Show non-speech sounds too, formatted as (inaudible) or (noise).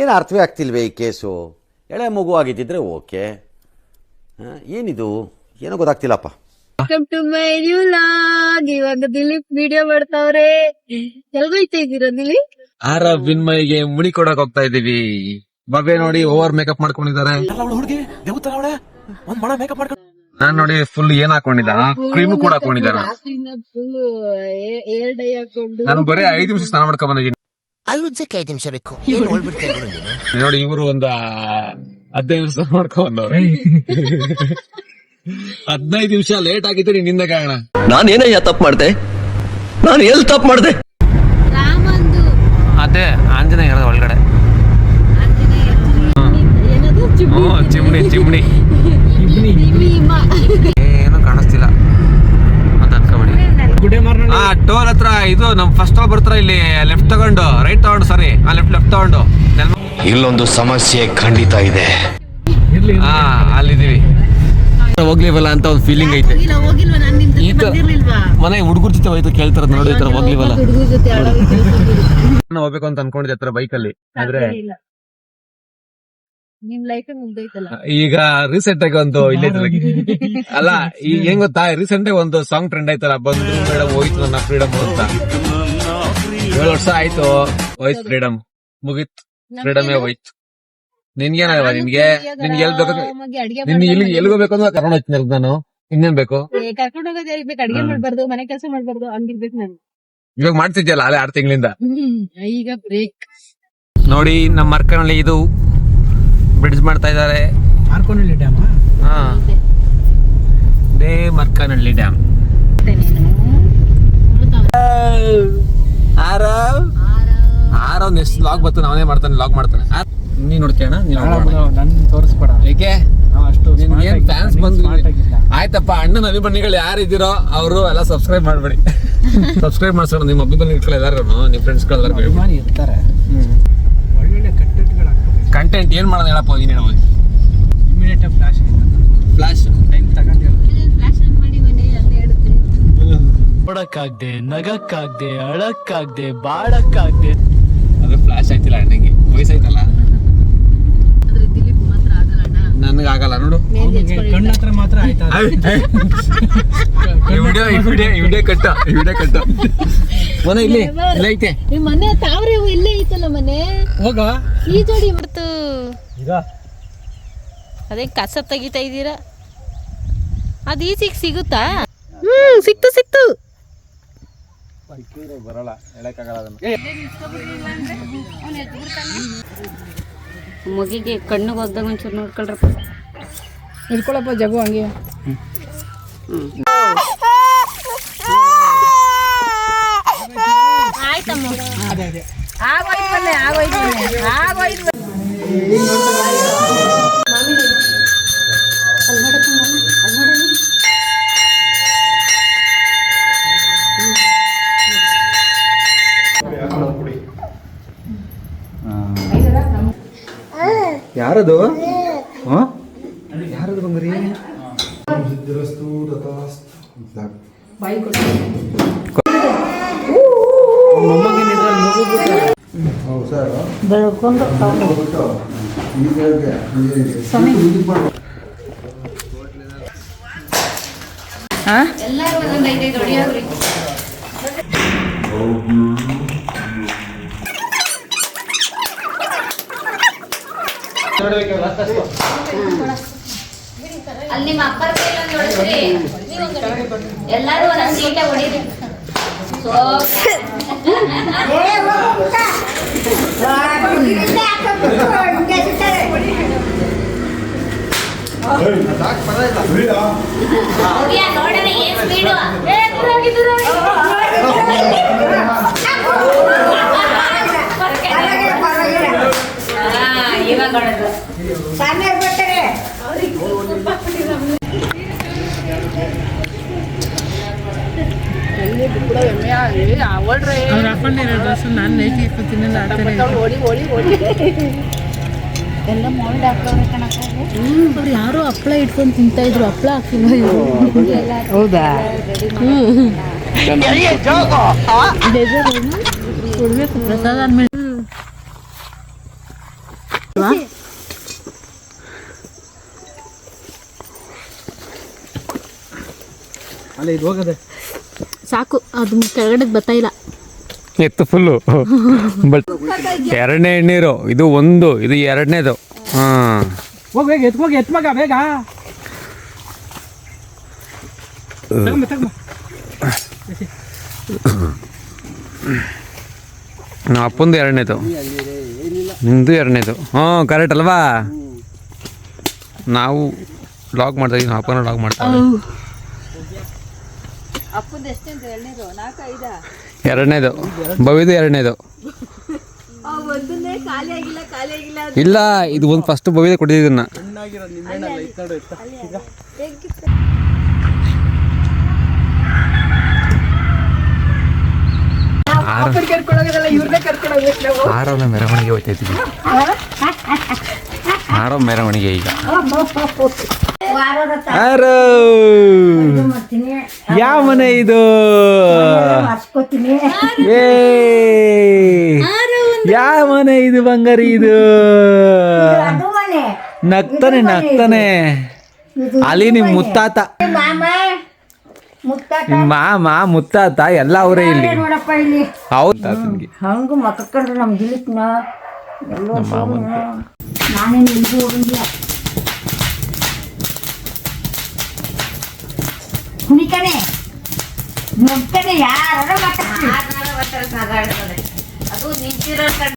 ಏನು ಅರ್ಥವೇ ಆಗ್ತಿಲ್ವೇ ಈ ಕೇಸು? ಎಳೆ ಮಗು ಆಗಿದ್ದಿದ್ರೆ ಓಕೆ. ಏನಿದು? ಏನೋ ಗೊತ್ತಾಗ್ತಿಲ್ಲಪ್ಪ. Welcome to my new vlog ಇವಾಗ ದಿಲೀಪ್ ವಿಡಿಯೋ ಮಾಡ್ತಾವ್ರೆ. ಎಲ್ಗೋಯ್ತಾ ಇದ್ದೀರಾ ದಿಲೀಪ್? ಆರ ವಿನ್ಮಯ್ಗೆ ಮುಡಿ ಕೊಡಕ್ ಹೋಗ್ತಾ ಇದೀವಿ ಬಬೆ ನೋಡಿ ಓವರ್ ಮೇಕಪ್ ಮಾಡ್ಕೊಂಡಿದ್ದಾರೆ. ನಾನ್ ನೋಡಿ ಫುಲ್ ಏನ್ ಹಾಕೊಂಡಿದ್ದ? ಕ್ರೀಮ್ ಕೂಡ ಹಾಕೊಂಡಿದ್ದಾನ ಫುಲ್ ಏರ್ ಡೈ ಹಾಕೊಂಡು. ನಾನು ಬರೀ ಐದು ನಿಮಿಷ ಸ್ನಾನ ಮಾಡ್ಕೊಂಡ್ ಬಂದಿದ್ದೀನಿ. ಐವತ್ತಕ್ಕೆ ಐದು ನಿಮಿಷ ಬೇಕು ಏನ್ ನೋಡಿ ಇವರು ಒಂದ ಹದಿನೈದು ನಿಮಿಷ ಮಾಡ್ಕೊ ಮಾಡ್ಕೊಂಡ್ ಬಂದವ್ರೆ ಹದಿನೈದು ನಿಮಿಷ ಲೇಟ್ ಆಗಿದ್ರೆ ನಿನ್ನಿಂದ ಕಾರಣ ನಾನೇನಯ್ಯ ತಪ್ಪು ಮಾಡ್ದೆ ನಾನು ಎಲ್ಲಿ ತಪ್ಪು ಮಾಡ್ದೆ ರಾಮಂದು ಅದೇ ಆಂಜನೇಯ ಒಳಗಡೆ ಏನದು ಚಿಮ್ನಿ ಚಿಮ್ನಿ. ಏನು ಕಾಣಿಸ್ತಿಲ್ಲ ಆ ಟೋಲ್ ಹತ್ರ ಇದು ನಮ್ ಫಸ್ಟ್ ಬರ್ತಾರ ಇಲ್ಲಿ ಲೆಫ್ಟ್ ತಗೊಂಡು ರೈಟ್ ತಗೊಂಡು ಸರಿ ಆ ಲೆಫ್ಟ್ ಲೆಫ್ಟ್ ತಗೊಂಡು. ಇಲ್ಲೊಂದು ಸಮಸ್ಯೆ ಖಂಡಿತ ಇದೆ. ಹಾ ಅಲ್ಲಿದೀವಿ ಹೋಗ್ಲಿವಲ್ಲ ಅಂತ ಒಂದು ಫೀಲಿಂಗ್ ಐತೆ. ಮನೆ ಹುಡುಗರ ಜೊತೆ ಹೋಯ್ತು ಕೇಳ್ತಾರ ನೋಡಿ ಈ ತರ ಹೋಗ್ಲಿವಲ್ಲ. ನಾನು ಹೋಗ್ಬೇಕು ಅಂತ ಅನ್ಕೊಂಡಿದ್ದೆ ಹತ್ರ ಬೈಕಲ್ಲಿ ಆದ್ರೆ ಇಲ್ಲ. ನಿಮ್ ಲೈಫ್ ಮುಗ್ದೈತಲ್ಲ ಈಗ ರೀಸೆಂಟ್ ಆಗಿ ಒಂದು ಇಲ್ಲೇ ಅಲ್ಲ ಈಗ ಹೆಂಗ್ ಗೊತ್ತಾ? ರೀಸೆಂಟ್ ಆಗಿ ಒಂದು ಸಾಂಗ್ ಟ್ರೆಂಡ್ ಆಯ್ತಲ್ಲ ಬಂದು ಮೇಡಮ್ ಹೋಯ್ತು ನನ್ನ ಫ್ರೀಡಮ್ ಅಂತ. ಏಳು ವರ್ಷ ಆಯ್ತು ಹೋಯ್ತು ಫ್ರೀಡಮ್ ಮುಗೀತ್. ಫ್ರೀಡಮೇ ಹೋಯ್ತು. ನಿನ್ಗೇನಾಗಲ್ಲ ನಿನ್ಗೆ ನಿನ್ಗೆ ಎಲ್ ಬೇಕು ನಮಗೆ ನಿನ್ ಇಲ್ಲಿ ಎಲ್ಲಿ ಹೋಗ್ಬೇಕು ಅಂತ ಕರ್ಕೊಂಡು ಹೋಯ್ತೀನಿ ನಾನು? ಇನ್ನೇನ್ ಬೇಕು? ಕರ್ಕೊಂಡು ಹೋಗೋದು ಮಾಡ್ಬಾರ್ದು ಮನೆ ಕೆಲಸ ಮಾಡ್ಬಾರ್ದು ಹಂಗಿರ್ಬೇಕು ನಾನು. ಇವಾಗ ಮಾಡ್ತಿದ್ಯಲ್ಲ ಅಲ್ಲೇ ಆರು ತಿಂಗಳಿಂದ? ಈಗ ಬ್ರೇಕ್ ನೋಡಿ ನಮ್ಮ ಮರ್ಕನಲ್ಲಿ ಇದು ಬ್ರಿಡ್ಜ್ ಮಾಡ್ತಾ ಇದ್ದಾರೆ. ಮಾರ್ಕೋನಹಳ್ಳಿ ಡ್ಯಾಮ್ ಹಾ. They Markonahalli dam Aarav Aarav next vlog ಬರ್ತಾನೆ ಅವನೇ ಮಾಡ್ತಾನೆ ಲಾಗ್ ಮಾಡ್ತಾನೆ. ನೀನು ನೀ ನೀನು ನೀನ್ ನೋಡು. ನನ್ ತೋರಿಸ್ಬೇಡ. ಏಕೆ? ಅಷ್ಟು ಏನು ಫ್ಯಾನ್ಸ್ ಬಂದು ಆಯ್ತಪ್ಪ ಅಣ್ಣನ ಅಭಿಮಾನಿಗಳು ಯಾರಿದ್ದೀರೋ ಅವರು ಎಲ್ಲ ಸಬ್ಸ್ಕ್ರೈಬ್ ಮಾಡ್ಬೇಡಿ. ಸಬ್ಸ್ಕ್ರೈಬ್ ಮಾಡ್ಸೋಣ ನಿಮ್ಮ ಅಭಿಮಾನಿಗಳು ಎಲ್ಲರೂ ನಿಮ್ಮ ಫ್ರೆಂಡ್ಸ್ ಎಲ್ಲಾರು ಅಭಿಮಾನಿ ಇರ್ತಾರೆ. ಕಂಟೆಂಟ್ ಏನು ಮಾಡೋದು ಹೇಳಪ್ಪ ನೀನು ಹೇಳು ಇಮಿಡಿಯೇಟ್ ಫ್ಲಾಶ್ ಫ್ಲಾಶ್ ಟೈಮ್ ತಗೊಂಡಿರೋ ಫ್ಲಾಶ್ ಆನ್ ಮಾಡಿ ಮನೆ ಅಂತ ಹೇಳುತ್ತೆ. ನೋಡಕ್ಕಾಗ್ದೆ ನಗಕ್ಕಾಗ್ದೆ ಅಳಕ್ಕಾಗ್ದೆ ಬಾಳಕ್ಕಾಗ್ದೆ. ಅದು ಫ್ಲಾಶ್ ಆಯ್ತಿಲ್ಲ ಅಣ್ಣಂಗೆ. ವಯಸ್ಸಾಯ್ತಲ್ಲ ನನಗೆ ಆಗಲ್ಲ ನೋಡು. ಕಣ್ಣ ಹತ್ರ ಮಾತ್ರ ಆಯ್ತಾ video video video cut video cut. (laughs) ಮನೆ ಇಲ್ಲಿ ಇಲ್ಲ ಐತೆ. ನಿಮ್ಮ ಮನೆ ತಾವ್ರೆ ಇಲ್ಲೇ ಐತಲ್ಲ ಮನೆ. ಹೋಗ. ಈ ಜೋಡಿ ಬರ್ತು ಈಗ. ಅದೇ ಕಸ ತೆಗಿತಾ ಇದ್ದೀರಾ? ಅದು ಈಸಿಗೆ ಸಿಗುತ್ತಾ? ಹ್ಮ್ ಸಿಕ್ತು ಸಿಕ್ತು. ಬರಲ್ಲ ಮಗಿಗೆ ಕಣ್ಣಿಗೆ ಹೋದಾಗ ಒಂಚೂರು ನೋಡ್ಕೊಳ್ರಪ್ಪ. ಇಟ್ಕೊಳಪ್ಪ ಜಗು ಹಂಗೆ. ಆಯ್ತಮ್ಮ. ಆಗೋಯ್ತು ಬನ್ನಿ ಆಗೋಯ್ತು ಬನ್ನಿ ಆಗೋಯ್ತು. ಯಾರದು ಯಾರದು ಬಂದ್ರಿ ಅಲ್ಲಿ ನಿಮ್ಮ ಅಪ್ಪರ ಕೈಲಿ ಒಂದು ಎಲ್ಲರೂ ಎಲ್ಲಾರು ಒಂದೊಂದು ಸೀಟೆ ಹೊಡೀರಿ. ನೋಡೋಣ ಏನ್ ಸ್ಪೀಡು ಇವಾಗ ಅವ್ರು ಹಾಕೊಂಡಿರೋ ಡ್ರೆಸ್ ನಾನು ನೈಟಿ ಹಾಕೋತೀನಿ ಎಲ್ಲ ಮೋಲ್ಡ್ ಹಾಕೋರೆ ಕಣಕ್ಕ ಅವ್ರು? ಯಾರೋ ಹಪ್ಪಳ ಇಟ್ಕೊಂಡು ತಿಂತಾ ಇದ್ರು ಹಪ್ಪಳ ಹಾಕಿಲ್ಲ ಹೌದಾ? ಕೊಡ್ಬೇಕು ಪ್ರಸಾದ ಅಲ್ಲ ಇದು ಹೋಗದೆ. ಸಾಕು ಅದು ಕೆಳಗಡೆ ಬರ್ತಾ ಇಲ್ಲ. ಎತ್ತು ಫುಲ್ಲು ಬಟ್ ಎರಡನೇ ಎಣ್ಣೀರು ಇದು ಒಂದು ಇದು ಎರಡನೇದು. ಹಾಂ. ಹೋಗ್ ಬೇಗ ಎತ್ಕೋಗಿ ಎತ್ ಮಗ ಬೇಗ. ತಗೊಂಬ, ತಗೊಂಬ. ನಮ್ಮ ಅಪ್ಪಂದು ಎರಡನೇದು. ನಿಂದು ಎರಡನೇದು. ಹ್ಞೂ ಕರೆಕ್ಟ್ ಅಲ್ವಾ? ನಾವು ಲಾಗ್ ಮಾಡ್ತಾ ಇದ್ದೀವಿ ನಮ್ಮ ಅಪ್ಪನ ಲಾಗ್ ಮಾಡ್ತಾರೆ ಎರಡನೇದು? ಬವಿದು ಎರಡನೇದು. ಇಲ್ಲ ಇದು ಒಂದು ಫಸ್ಟ್ ಬವಿದೆ ಕೊಟ್ಟಿದ್ದನ್ನ ಆರಾಮ ಮೆರವಣಿಗೆ ಹೋಗ್ತಾ ಇದ್ದೀವಿ ಆರೋ ಮೆರವಣಿಗೆ ಈಗ. ಆರೋ. ಯಾವ ಮನೆ ಇದು? ಏ ಯಾವ ಮನೆ ಇದು ಬಂಗಾರಿ ಇದು? ನಗ್ತಾನೆ ನಗ್ತಾನೆ. ಅಲ್ಲಿ ನಿಮ್ ಮುತ್ತಾತ. ಮಾ ಮಾಮ ಮುತ್ತಾತ. ಎಲ್ಲ ಅವರೇ ಇಲ್ಲಿ. ನೋಡಪ್ಪ ಇಲ್ಲಿ. ಹೌದು ತಾತನ್ಗೆ. ನಾನೇನು ಇಲ್ಲಿ ನಮ್ ದಿಲಿಪ್ನ. ಎಲ್ಲೋ ನಾನೇನು ಕುಣಿತಾನೆ ನೋಡ್ತಾನೆ ಯಾರು ಅದು ನಿಂತಿರೋ